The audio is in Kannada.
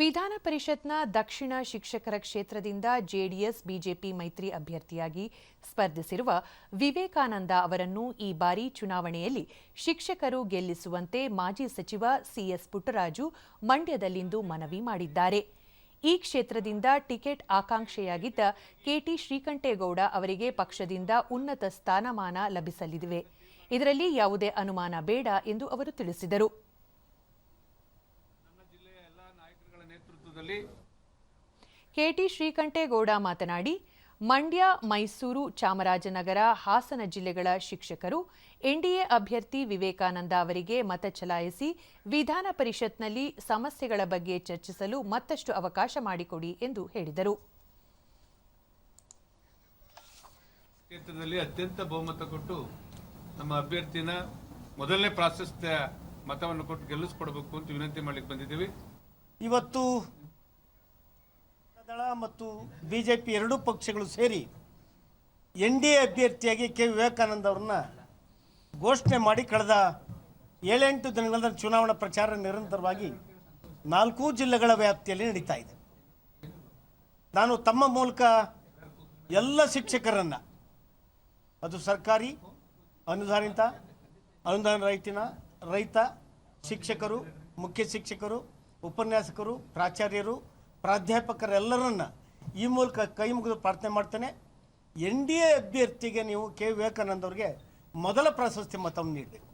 ವಿಧಾನ ಪರಿಷತ್ನ ದಕ್ಷಿಣ ಶಿಕ್ಷಕರ ಕ್ಷೇತ್ರದಿಂದ ಜೆಡಿಎಸ್, ಬಿಜೆಪಿ ಮೈತ್ರಿ ಅಭ್ಯರ್ಥಿಯಾಗಿ ಸ್ಪರ್ಧಿಸಿರುವ ವಿವೇಕಾನಂದ ಅವರನ್ನು ಈ ಬಾರಿ ಚುನಾವಣೆಯಲ್ಲಿ ಶಿಕ್ಷಕರು ಗೆಲ್ಲಿಸುವಂತೆ ಮಾಜಿ ಸಚಿವ ಸಿಎಸ್ ಪುಟ್ಟರಾಜು ಮಂಡ್ಯದಲ್ಲಿಂದು ಮನವಿ ಮಾಡಿದ್ದಾರೆ. ಈ ಕ್ಷೇತ್ರದಿಂದ ಟಿಕೆಟ್ ಆಕಾಂಕ್ಷೆಯಾಗಿದ್ದ ಕೆಟಿ ಶ್ರೀಕಂಠೇಗೌಡ ಅವರಿಗೆ ಪಕ್ಷದಿಂದ ಉನ್ನತ ಸ್ಥಾನಮಾನ ಲಭಿಸಲಿದೆ. ಇದರಲ್ಲಿ ಯಾವುದೇ ಅನುಮಾನ ಬೇಡ ಎಂದು ಅವರು ತಿಳಿಸಿದರು. ನೇತೃತ್ವದಲ್ಲಿ ಕೆಟಿ ಶ್ರೀಕಂಠೇಗೌಡ ಮಾತನಾಡಿ ಮಂಡ್ಯ ಮೈಸೂರು ಚಾಮರಾಜನಗರ ಹಾಸನ ಜಿಲ್ಲೆಗಳ ಶಿಕ್ಷಕರು ಎನ್ಡಿಎ ಅಭ್ಯರ್ಥಿ ವಿವೇಕಾನಂದ ಅವರಿಗೆ ಮತ ಚಲಾಯಿಸಿ ವಿಧಾನ ಪರಿಷತ್ನಲ್ಲಿ ಸಮಸ್ಯೆಗಳ ಬಗ್ಗೆ ಚರ್ಚಿಸಲು ಮತ್ತಷ್ಟು ಅವಕಾಶ ಮಾಡಿಕೊಡಿ ಎಂದು ಹೇಳಿದರು. ಕ್ಷೇತ್ರದಲ್ಲಿ ಅತ್ಯಂತ ಬಹುಮತ ಕೊಟ್ಟು ನಮ್ಮ ಅಭ್ಯರ್ಥಿನ ಮೊದಲನೇ ಪ್ರಾಶಸ್ತ್ಯ ಮತವನ್ನು ಕೊಟ್ಟು ಗೆಲ್ಲಿಸ್ಕೊಡ್ಬೇಕು ಅಂತ ವಿನಂತಿ ಮಾಡ್ಲಿಕ್ಕೆ ಬಂದಿದ್ದೀವಿ. ಇವತ್ತು ದಳ ಮತ್ತು ಬಿಜೆಪಿ ಎರಡೂ ಪಕ್ಷಗಳು ಸೇರಿ ಎನ್ ಡಿ ಎ ಅಭ್ಯರ್ಥಿಯಾಗಿ ಕೆ ವಿವೇಕಾನಂದ ಅವ್ರನ್ನ ಘೋಷಣೆ ಮಾಡಿ ಕಳೆದ ಏಳೆಂಟು ದಿನಗಳಿಂದ ಚುನಾವಣಾ ಪ್ರಚಾರ ನಿರಂತರವಾಗಿ ನಾಲ್ಕು ಜಿಲ್ಲೆಗಳ ವ್ಯಾಪ್ತಿಯಲ್ಲಿ ನಡೀತಾ ಇದೆ. ನಾನು ತಮ್ಮ ಮೂಲಕ ಎಲ್ಲ ಶಿಕ್ಷಕರನ್ನು, ಅದು ಸರ್ಕಾರಿ, ಅನುದಾನಿತ, ಅನುದಾನ ರೈತಿನ, ರೈತ, ಶಿಕ್ಷಕರು, ಮುಖ್ಯ ಶಿಕ್ಷಕರು ಉಪನ್ಯಾಸಕರು, ಪ್ರಾಚಾರ್ಯರು, ಪ್ರಾಧ್ಯಾಪಕರೆಲ್ಲರನ್ನ ಈ ಮೂಲಕ ಕೈ ಮುಗಿದು ಪ್ರಾರ್ಥನೆ ಮಾಡ್ತೇನೆ. ಎನ್ ಡಿ ಎ ಅಭ್ಯರ್ಥಿಗೆ ನೀವು ಕೆ. ವಿವೇಕಾನಂದ ಅವರಿಗೆ ಮೊದಲ ಪ್ರಾಶಸ್ತ್ಯ ಮತವನ್ನು ನೀಡಬೇಕು.